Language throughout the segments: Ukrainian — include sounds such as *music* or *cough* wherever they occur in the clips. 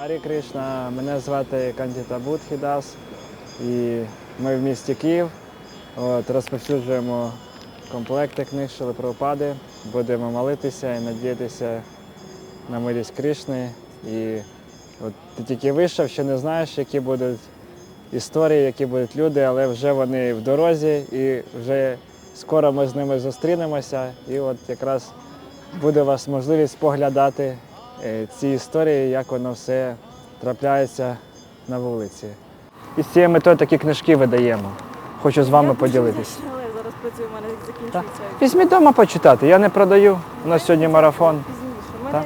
Гарі Кришна, мене звати Кандіта Будхідас і ми в місті Київ. От, розповсюджуємо комплекти книг Шилипропади, будемо молитися і надіятися на милість Кришни. І от ти тільки вийшов, ще не знаєш, які будуть історії, які будуть люди, але вже вони в дорозі і вже скоро ми з ними зустрінемося. І от якраз буде у вас можливість поглядати ці історії, як воно все трапляється на вулиці. І з цією метою такі книжки видаємо. Хочу з вами поділитися. Зараз працюю, у мене закінчується Візьміть вдома почитати. Я не продаю. У нас сьогодні марафон. пізніше.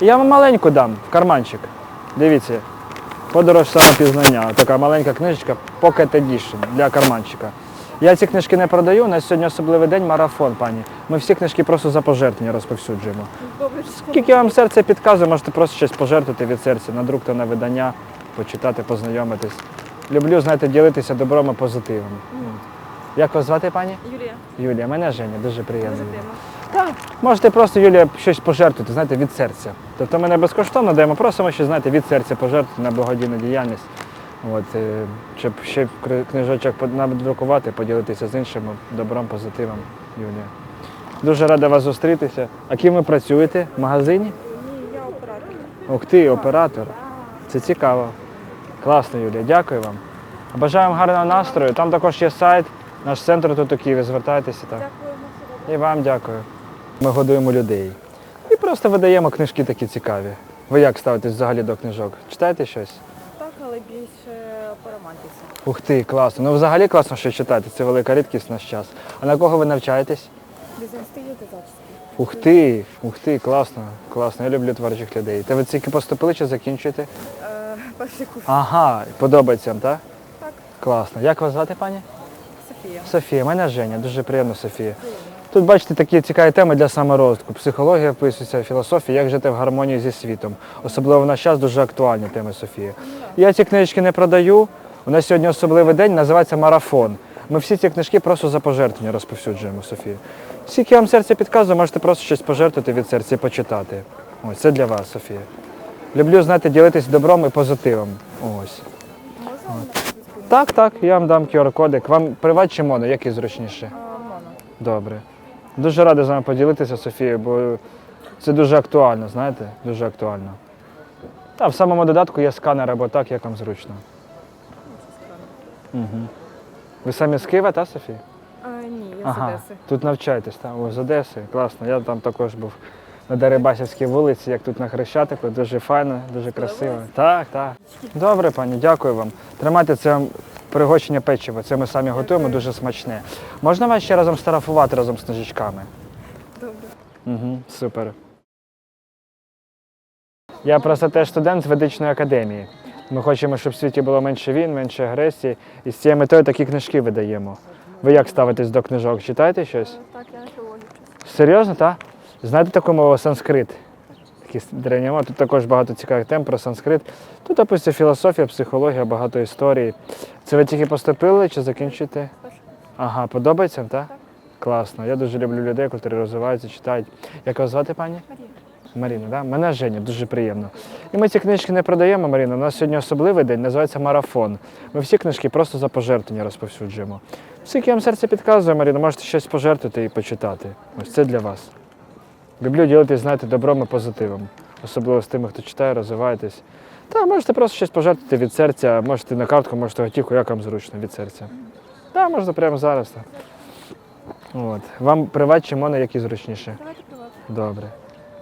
Я вам маленьку дам в карманчик. Дивіться. Подорож самопізнання. Така маленька книжечка Pocket Edition для карманчика. Я ці книжки не продаю. У нас сьогодні особливий день марафон, пані. Ми всі книжки просто за пожертвення розповсюджуємо. Скільки вам серце підказує, можете просто щось пожертвувати від серця, на друк та на видання, почитати, познайомитись. Люблю, знаєте, ділитися добром і позитивом. Як вас звати, пані? Юлія, Юлія, мене Женя, дуже приємно. дуже приємно. Так. Можете просто, Юлія, щось пожертвувати, знаєте, від серця. Тобто ми не безкоштовно даємо, просимо щось, знаєте, від серця пожертвувати на благодійну діяльність. От, е, щоб ще книжочок надрукувати, поділитися з іншими добром, позитивом, Юлія. Дуже рада вас зустрітися. А ким ви працюєте? В магазині? Ні, я оператор. Ух ти, оператор. Це цікаво. Класно, Юлія, дякую вам. Бажаю вам гарного настрою. Там також є сайт, наш центр тут у Києві. Звертайтеся там. Все добре. І вам дякую. Ми годуємо людей. І просто видаємо книжки такі цікаві. Ви як ставитесь взагалі до книжок? Читаєте щось? Більше по романтиці. Ух ти, класно. Ну взагалі класно, що читаєте. Це велика рідкість в наш час. А на кого ви навчаєтесь? Дизайн та зачіски. Ух ти, ух ти, класно, класно. Я люблю творчих людей. Та ви тільки поступили чи закінчуєте? Е, перший курс. Ага, подобається вам, так? Так. Класно. Як вас звати, пані? Софія. Софія, мене Женя, дуже приємно, Софія. Тут бачите такі цікаві теми для саморозвитку. Психологія вписується, філософія, як жити в гармонії зі світом. Особливо в наш час дуже актуальні теми Софія. Я ці книжки не продаю. У нас сьогодні особливий день, називається марафон. Ми всі ці книжки просто за пожертвування розповсюджуємо, Софія. Скільки вам серце підказує, можете просто щось пожертвувати від серця і почитати. Ось це для вас, Софія. Люблю, знаєте, ділитись добром і позитивом. Ось. Можна Так, так, я вам дам QR-кодик. Вам приват чи моно, який зручніше? Моно. Добре. Дуже радий з вами поділитися, Софія, бо це дуже актуально, знаєте, дуже актуально. Та в самому додатку є сканер або так, як вам зручно. Угу. Ви самі з Києва, та, Софія? А, ні, я з Одеси. Тут навчаєтесь, так? О, з Одеси, класно. Я там також був на Дерибасівській вулиці, як тут на Хрещатику. Дуже файно, дуже красиво. Так, так. Добре, пані, дякую вам. Тримайте це вам пригощення печиво. Це ми самі готуємо, дуже смачне. Можна вас ще разом старафувати разом з книжечками? Добре. Угу, супер. Я просто теж студент з ведичної академії. Ми хочемо, щоб в світі було менше війн, менше агресії, і з цією метою такі книжки видаємо. Ви як ставитесь до книжок? Читаєте щось? Так, я на філологію. Серйозно, так? Знаєте таку мову санскрит? Такі древні мови. Тут також багато цікавих тем про санскрит. Тут описується філософія, психологія, багато історій. Це ви тільки поступили чи закінчуєте? Ага, подобається так? Так. Класно. Я дуже люблю людей, які розвиваються, читають. Як вас звати, пані? Марія. Маріна, да? Мене Женя, дуже приємно. І ми ці книжки не продаємо, Маріна. У нас сьогодні особливий день, називається марафон. Ми всі книжки просто за пожертвування розповсюджуємо. Скільки вам серце підказує, Маріна, можете щось пожертвувати і почитати. Ось це для вас. Люблю ділитись, знаєте, добром і позитивом. Особливо з тими, хто читає, розвиваєтесь. Та можете просто щось пожертвувати від серця, можете на картку, можете готівку, як вам зручно від серця. Так, можна прямо зараз. Так. От. Вам приват чи моно, які зручніше? Давайте приват. Добре.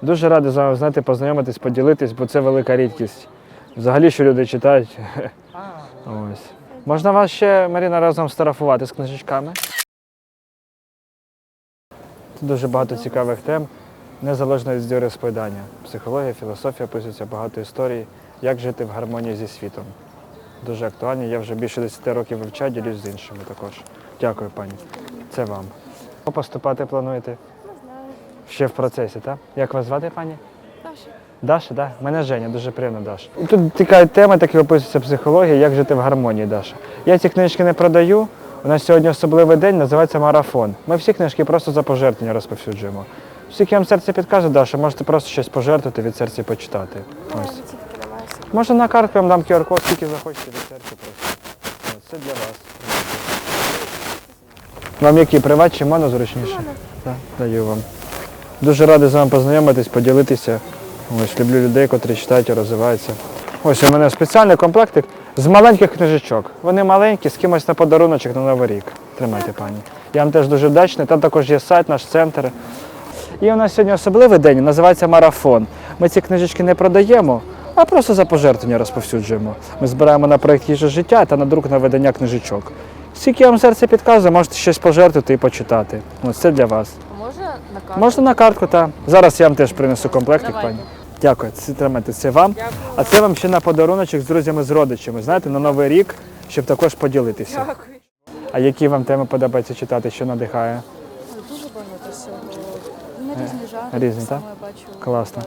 Дуже радий з вами знаєте, познайомитись, поділитись, бо це велика рідкість. Взагалі, що люди читають. *laughs* Ось. Можна вас ще, Маріна, разом старафувати з книжечками. Тут дуже багато цікавих тем, незалежно від розповідання. Психологія, філософія пишеться багато історій, як жити в гармонії зі світом. Дуже актуальні. Я вже більше 10 років вивчаю, ділюсь з іншими також. Дякую, пані. Це вам. Поступати плануєте? Не знаю. Ще в процесі, так? Як вас звати, пані? Даша. Даша, так? Мене Женя, дуже приємно, Даша. І тут така тема, такі описується психологія, як жити в гармонії, Даша. Я ці книжки не продаю. У нас сьогодні особливий день, називається марафон. Ми всі книжки просто за пожертвування розповсюджуємо. Скільки вам серце підкаже, Даша, можете просто щось пожертвувати від серця і почитати. Ось. Може на картку я вам дам QR-код, скільки захочете від серця просто. От, Це для вас. Вам які приват чи моно зручніше? Так, даю вам. Дуже радий з вами познайомитись, поділитися. Ось люблю людей, котрі читають і розвиваються. Ось у мене спеціальний комплектик з маленьких книжечок. Вони маленькі, з кимось на подаруночок на Новий рік. Тримайте, пані. Я вам теж дуже вдячний. Там також є сайт, наш центр. І у нас сьогодні особливий день, називається марафон. Ми ці книжечки не продаємо, а просто за пожертвування розповсюджуємо. Ми збираємо на проєкт їжа життя та на друк на видання книжечок. Скільки вам серце підказує, можете щось пожертвувати і почитати. Ось це для вас. Можна на карту? Можна на картку, так. Зараз я вам теж принесу комплектик, пані. Дякую, це тримайте. Це вам. А це вам ще на подаруночок з друзями, з родичами. Знаєте, на новий рік, щоб також поділитися. Дякую. А які вам теми подобається читати, що надихає? Дуже багато всього. На різні жанри. різні, так? я бачу. Класно.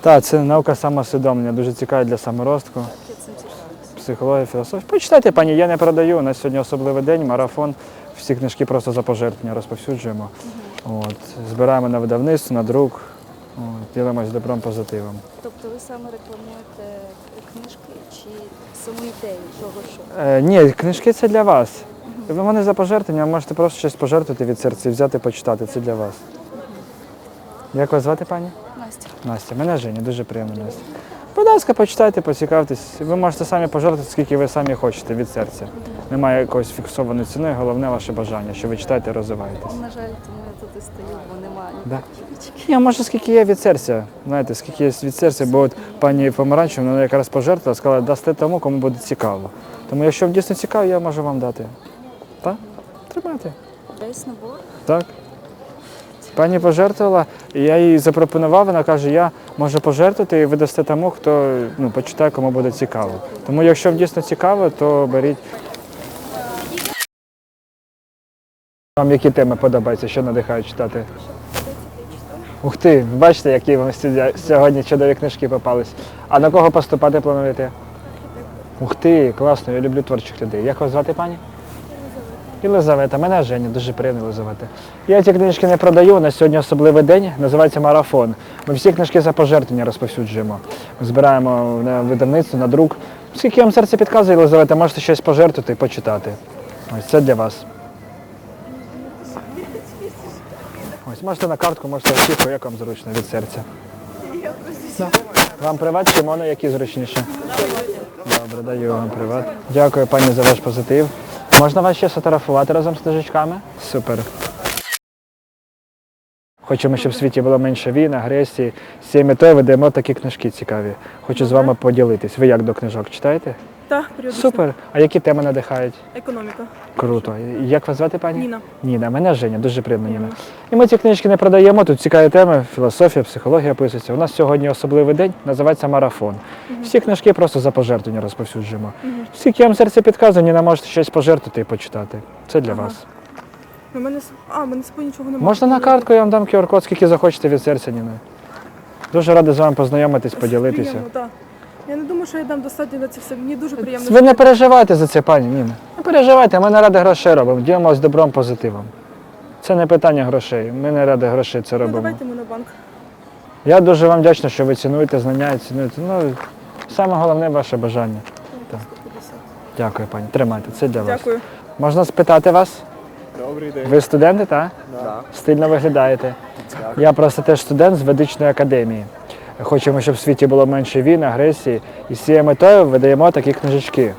Так, це наука самосвідомлення, дуже цікава для саморостку. Я цим цікавлюся. Психологія, філософія. Почитайте, пані, я не продаю. У нас сьогодні особливий день, марафон. Всі книжки просто за пожертвування розповсюджуємо. От, збираємо на видавництво, на друк, от, ділимось добром позитивом. Тобто ви саме рекламуєте книжки чи саму ідею того, що? Е, ні, книжки це для вас. Ви мене за пожертвування, ви можете просто щось пожертвувати від серця і взяти почитати. Це для вас. Як вас звати, пані? Настя. Настя, мене Женя, дуже приємно, Настя. Будь ласка, почитайте, поцікавтесь. Ви можете самі пожертвувати, скільки ви самі хочете від серця. Немає якоїсь фіксованої ціни, головне ваше бажання, що ви читаєте і розвиваєтесь. На жаль, тому я тут і стою, бо немає Да. Ні, може, скільки є від серця. Знаєте, скільки є від серця, бо от пані Помаранчева, вона якраз пожертвувала, сказала, дасте тому, кому буде цікаво. Тому якщо вам дійсно цікаво, я можу вам дати. Так? Тримайте. Весь набор. Так. Пані пожертвувала, і я їй запропонував, вона каже, я можу пожертвувати і ви дасте тому, хто ну, почитає, кому буде цікаво. Тому якщо дійсно цікаво, то беріть. Вам які теми подобаються, що надихає читати? Ух ти, бачите, які вам сьогодні чудові книжки попались. А на кого поступати плануєте? Ух ти, класно, я люблю творчих людей. Як вас звати, пані? Єлизавета, мене Женя, дуже приємно Єлизавета. Я ці книжки не продаю. На сьогодні особливий день, називається марафон. Ми всі книжки за пожертвування розповсюджуємо. Ми збираємо на видавництво, на друк. Скільки вам серце підказує, Єлизавета, можете щось пожертвувати і почитати. Ось це для вас. Ось можете на картку, можете очікувати, як вам зручно від серця. Вам приват чи моно, які зручніше? Добре, даю вам приват. Дякую, пані, за ваш позитив. Можна вас ще сфотографувати разом з книжечками? Супер. Хочемо, щоб в світі було менше війн, агресії. З цією метою ведемо такі книжки цікаві. Хочу з вами поділитись. Ви як до книжок читаєте? Так, періодично. Супер. А які теми надихають? Економіка. Круто. Як вас звати, пані? Ніна. Ніна, мене Женя, дуже приємно Ніна. І ми ці книжки не продаємо. Тут цікаві теми, філософія, психологія описується. У нас сьогодні особливий день, називається марафон. Всі книжки просто за пожертвування розповсюджуємо. Скільки вам серце підказує, Ніна можете щось пожертвувати і почитати. Це для Ага. вас. У мене а, в мене з собою нічого немає. Можна на картку, я вам дам QR-код, скільки захочете від серця, Ніна. Дуже радий з вами познайомитись, поділитися. Приємно, Думаю, що я дам достатньо на це все. Мені дуже приємно. Ви не переживайте за це, пані Ніна. Не переживайте, ми не ради грошей робимо, ділимося добром, позитивом. Це не питання грошей. Ми не ради грошей це Ну, робимо. давайте ми на банк. Я дуже вам вдячний, що ви цінуєте знання і цінуєте. Ну, саме головне ваше бажання. Так. Дякую, пані. Тримайте, це для вас. Дякую. Можна спитати вас? Добрий день. Ви студенти, так? Да. Стильно виглядаєте. Я просто теж студент з ведичної академії. Хочемо, щоб в світі було менше війн, агресії. І з цією метою видаємо такі книжечки.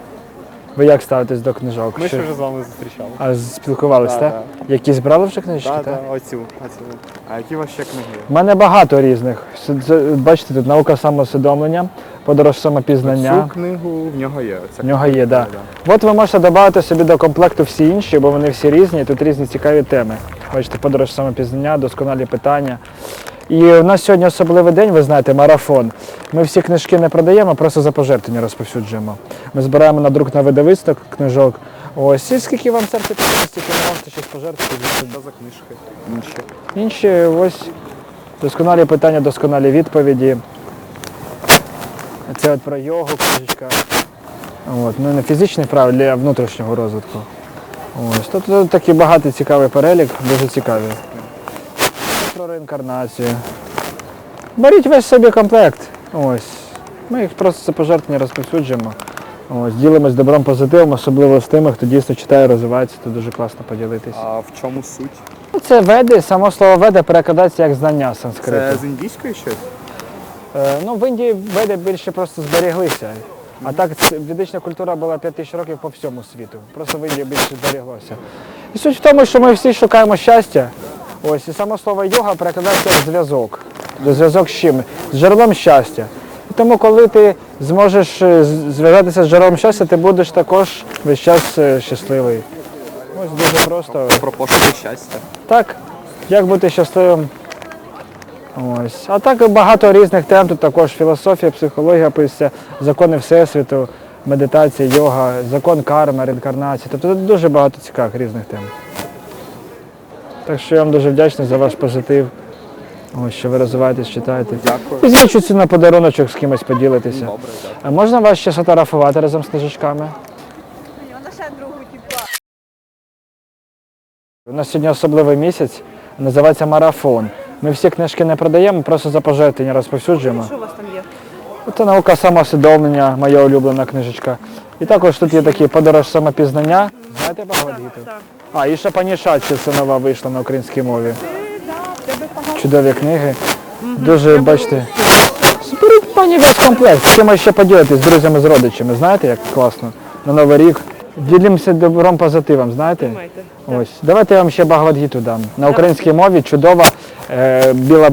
Ви як ставитесь до книжок? Ми Що- вже з вами зустрічали. А спілкувались, Да, так? Якісь брали вже книжки? Так, так? так, оцю, оцю. А які у вас ще книги? У мене багато різних. Це- Бачите, тут наука самосвідомлення, подорож самопізнання. Цю книгу в нього є. В нього є. Да. От ви можете додати собі до комплекту всі інші, бо вони всі різні, тут різні цікаві теми. Бачите, подорож самопізнання, досконалі питання. І у нас сьогодні особливий день, ви знаєте, марафон. Ми всі книжки не продаємо, просто за пожертвування розповсюджуємо. Ми збираємо на друк на видавицтво книжок. Ось, і скільки вам серце стільки ви можете щось пожертвувати. Що за книжки? Інші. Інші ось досконалі питання, досконалі відповіді. Це от про йогу книжечка. От, ну не фізичний вправ для внутрішнього розвитку. Ось. Тут, тут такий багатий цікавий перелік, дуже цікавий. Про реінкарнацію. Беріть весь собі комплект. Ось. Ми їх просто це пожертвування розповсюджуємо. Ось, ділимось добром позитивом, особливо з тими, хто дійсно читає, розвивається, то дуже класно поділитися. А в чому суть? Ну, Це веди, само слово веде перекладається як знання санскриту. Це з індійської щось? Е, ну, в Індії веди більше просто зберіглися. А так ведична культура була 5 тисяч років по всьому світу. Просто в Індії більше зберіглося. І суть в тому, що ми всі шукаємо щастя. Ось, і само слово йога перекладається як зв'язок. Зв'язок з чим? З джерелом щастя. І тому, коли ти зможеш е, зв'язатися з джерелом щастя, ти будеш також весь час е, щасливий. Ось дуже просто. Про пошуки щастя. Так, як бути щасливим. Ось. А так багато різних тем. Тут також філософія, психологія пишеться, закони Всесвіту, медитація, йога, закон карми, реінкарнація. Тобто тут дуже багато цікавих різних тем. Так що я вам дуже вдячний за ваш позитив. Ось, що ви розвиваєтесь, читаєте. Дякую. Візьміть щось на подаруночок з кимось поділитися. Добре. А можна вас ще сфотографувати разом з книжечками? У нас сьогодні особливий місяць, називається марафон. Ми всі книжки не продаємо, просто за пожертвення розповсюджуємо. Що у вас там є? Це наука самоусвідомлення, моя улюблена книжечка. І також тут є такий подорож самопізнання. Знаєте Бхагавадгіту? Так. А, і ще пані Шачі, це нова вийшла на українській мові. Чудові книги. Дуже, бачите. Зберіть пані весь комплект. З кимось ще поділитись, з друзями, з родичами. Знаєте, як класно? На Новий рік. Ділімося добром позитивом, знаєте? Ось. Давайте я вам ще Багавадгіту дам. На українській мові чудова, е, біла,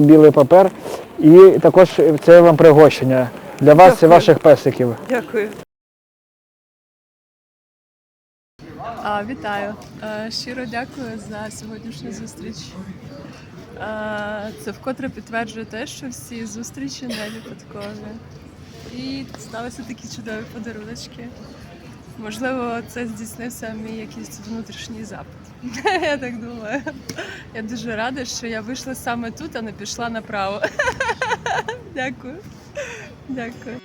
білий папер. І також це вам пригощення для вас і ваших песиків. Дякую. А, вітаю. Е, Щиро дякую за сьогоднішню зустріч. Е, Це вкотре підтверджує те, що всі зустрічі не випадкові. І сталися такі чудові подаруночки. Можливо, це здійснився мій якийсь внутрішній запит. *laughs* Я так думаю. Я дуже рада, що я вийшла саме тут, а не пішла направо. *laughs* Дякую. Дякую.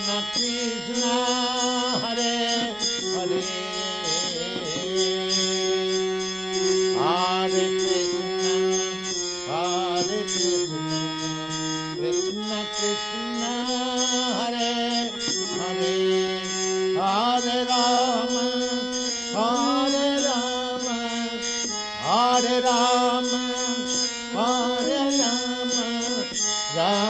Krishna Hare Hare. Hare Hare Krishna Krishna Hare Hare. Hare Ram car Ram Hare Ram कार राम। रा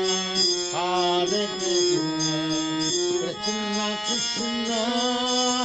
Ağrı gözüne, fırtına kuşuna.